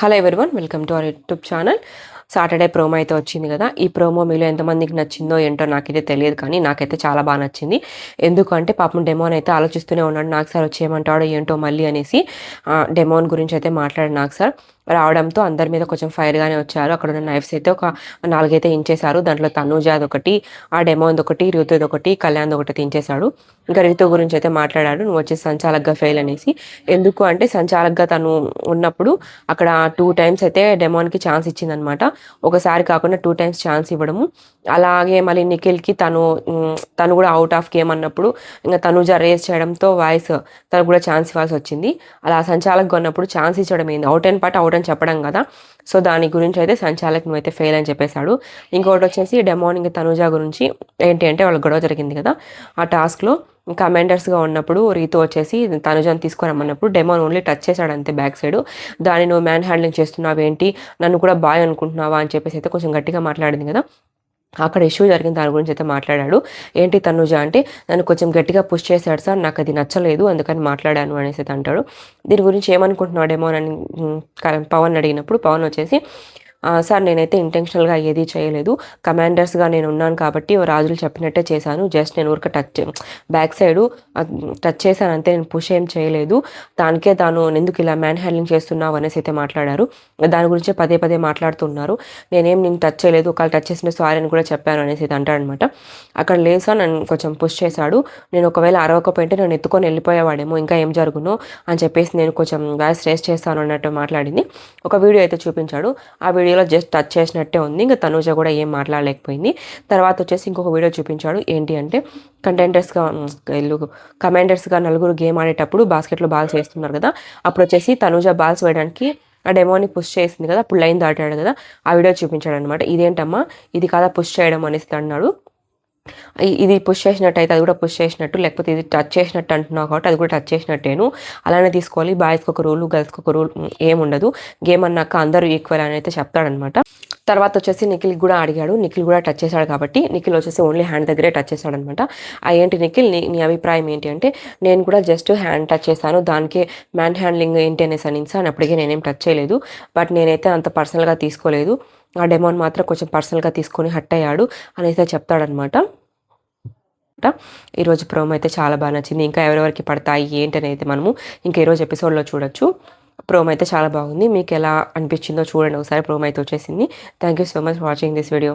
Hello everyone welcome to our YouTube channel Saturday promo అయితే వచ్చింది కదా. ఈ ప్రోమో మీలో ఎంతమందికి నచ్చిందో ఏంటో నాకైతే తెలియదు కానీ నాకైతే చాలా బాగా నచ్చింది. ఎందుకంటే పాపం డెమోన్ అయితే ఆలోచిస్తూనే ఉన్నాడు. నాకు సార్ వచ్చి ఏమంటాడో ఏంటో మళ్ళీ అనేసి డెమోన్ గురించి అయితే మాట్లాడాడు నాకు సార్ రావడంతో అందరి మీద కొంచెం ఫైర్గానే వచ్చారు. అక్కడ ఉన్న నైఫ్స్ అయితే ఒక నాలుగైతే ఇంచేశారు. దాంట్లో తనూజాద్ ఒకటి ఆ డెమోంద్ ఒకటి రితుద్ ఒకటి కళ్యాణ్ ఒకటి తించేశాడు. ఇంకా రితు గురించి అయితే మాట్లాడాడు. నువ్వు వచ్చి సంచాలక్గా ఫెయిల్ అనేసి. ఎందుకు అంటే సంచాలక్గా తను ఉన్నప్పుడు అక్కడ టూ టైమ్స్ అయితే డెమోన్కి ఛాన్స్ ఇచ్చిందనమాట. ఒకసారి కాకుండా టూ టైమ్స్ ఛాన్స్ ఇవ్వడము. అలాగే మళ్ళీ నిఖిల్కి తను తను కూడా అవుట్ ఆఫ్ గేమ్ అన్నప్పుడు ఇంకా తనుజ రేస్ చేయడంతో వాయిస్ తనకు కూడా ఛాన్స్ ఇవ్వాల్సి వచ్చింది. అలా సంచాలక్గా ఉన్నప్పుడు ఛాన్స్ ఇచ్చడం ఏంది అవుట్ అండ్ పాటు అవుట్ అని చెప్పడం కదా. సో దాని గురించి అయితే సంచాలక్ నువ్వైతే ఫెయిల్ అని చెప్పేశాడు. ఇంకోటి వచ్చేసి డెమోన్ ఇంకా తనుజ గురించి ఏంటి అంటే వాళ్ళ గొడవ జరిగింది కదా. ఆ టాస్క్లో కమాండర్స్గా ఉన్నప్పుడు రీతు వచ్చేసి తనుజాని తీసుకురమ్మన్నప్పుడు డెమోన్ ఓన్లీ టచ్ చేశాడు అంతే బ్యాక్ సైడ్. దాన్ని నువ్వు మ్యాన్ హ్యాండ్లింగ్ చేస్తున్నావు ఏంటి నన్ను కూడా బాయ్ అనుకుంటున్నావా? అని చెప్పేసి అయితే కొంచెం గట్టిగా మాట్లాడింది కదా. అక్కడ ఇష్యూ జరిగింది దాని గురించి అయితే మాట్లాడాడు. ఏంటి తనుజ అంటే నన్ను కొంచెం గట్టిగా పుష్ చేశాడు సార్ నాకు అది నచ్చలేదు అందుకని మాట్లాడాను అనేసి అయితే అంటాడు. దీని గురించి ఏమనుకుంటున్నాడేమో అని క- పవన్ అడిగినప్పుడు పవన్ వచ్చేసి సార్ నేనైతే ఇంటెన్షనల్గా ఏది చేయలేదు. కమాండర్స్గా నేను ఉన్నాను కాబట్టి రాజులు చెప్పినట్టే చేశాను. జస్ట్ నేను ఊరికే టచ్ బ్యాక్ సైడ్ టచ్ చేశాను. అంతే నేను పుష్ ఏం చేయలేదు. దానికే తాను ఎందుకు ఇలా మ్యాన్ హ్యాండ్లింగ్ చేస్తున్నావు అనేసి అయితే మాట్లాడారు. దాని గురించి పదే పదే మాట్లాడుతున్నారు. నేనేం నేను టచ్ చేయలేదు. ఒకవేళ టచ్ చేసిన సారీ అని కూడా చెప్పాను అనేసి అయితే అంటాడనమాట. అక్కడ లేదు సార్ నన్ను కొంచెం పుష్ చేశాడు. నేను ఒకవేళ అరవకపోయింటే నేను ఎత్తుకొని వెళ్ళిపోయేవాడేమో ఇంకా ఏం జరుగునో అని చెప్పేసి నేను కొంచెం వాయిస్ రేస్ చేస్తాను అన్నట్టు మాట్లాడింది. ఒక వీడియో అయితే చూపించాడు. ఆ వీడియో వీడియోలో జస్ట్ టచ్ చేసినట్టే ఉంది. ఇంకా తనూజ కూడా ఏం మాట్లాడలేకపోయింది. తర్వాత వచ్చేసి ఇంకొక వీడియో చూపించాడు. ఏంటి అంటే కంటెండర్స్గా వీళ్ళు కమాండర్స్గా నలుగురు గేమ్ ఆడేటప్పుడు బాస్కెట్లో బాల్స్ వేస్తున్నారు కదా. అప్పుడు వచ్చేసి తనూజ బాల్స్ వేయడానికి ఆ డెమోని పుష్ చేసింది కదా. అప్పుడు లైన్ దాటాడు కదా. ఆ వీడియో చూపించాడు అనమాట ఇదేంటమ్మా? ఇది కాదా పుష్ చేయడం అనేసి అన్నాడు. ఇది పుష్ చేసినట్టు అయితే అది కూడా పుష్ చేసినట్టు లేకపోతే ఇది టచ్ చేసినట్టు అంటున్నావు కాబట్టి అది కూడా టచ్ చేసినట్టేను. అలానే తీసుకోవాలి. బాయ్స్కి ఒక రూల్ గర్ల్స్కి ఒక రూల్ ఏముండదు గేమ్ అన్నాక అందరూ ఈక్వల్ అని అయితే చెప్తాడనమాట తర్వాత వచ్చేసి నిఖిల్ కూడా అడిగాడు. నిఖిల్ కూడా టచ్ చేశాడు కాబట్టి నిఖిల్ వచ్చేసి ఓన్లీ హ్యాండ్ దగ్గరే టచ్ చేశాడు అనమాట ఏంటి నిఖిల్ నీ నీ అభిప్రాయం ఏంటి అంటే నేను కూడా జస్ట్ హ్యాండ్ టచ్ చేశాను. దానికే మ్యాన్ హ్యాండ్లింగ్ ఏంటి అనేసి అని అప్పటికే నేనేం టచ్ చేయలేదు. బట్ నేనైతే అంత పర్సనల్గా తీసుకోలేదు. ఆ డెమోన్ మాత్రం కొంచెం పర్సనల్గా తీసుకొని హట్ అయ్యాడు అనేసి చెప్తాడనమాట ఈరోజు ప్రోమో అయితే చాలా బాగా నచ్చింది. ఇంకా ఎవరెవరికి పడతాయి ఏంటి అనేది మనము ఇంకా ఈరోజు ఎపిసోడ్లో చూడొచ్చు. ప్రోమో అయితే చాలా బాగుంది. మీకు ఎలా అనిపించిందో చూడండి. ఒకసారి ప్రోమో అయితే వచ్చేసింది. Thank you so much watching this video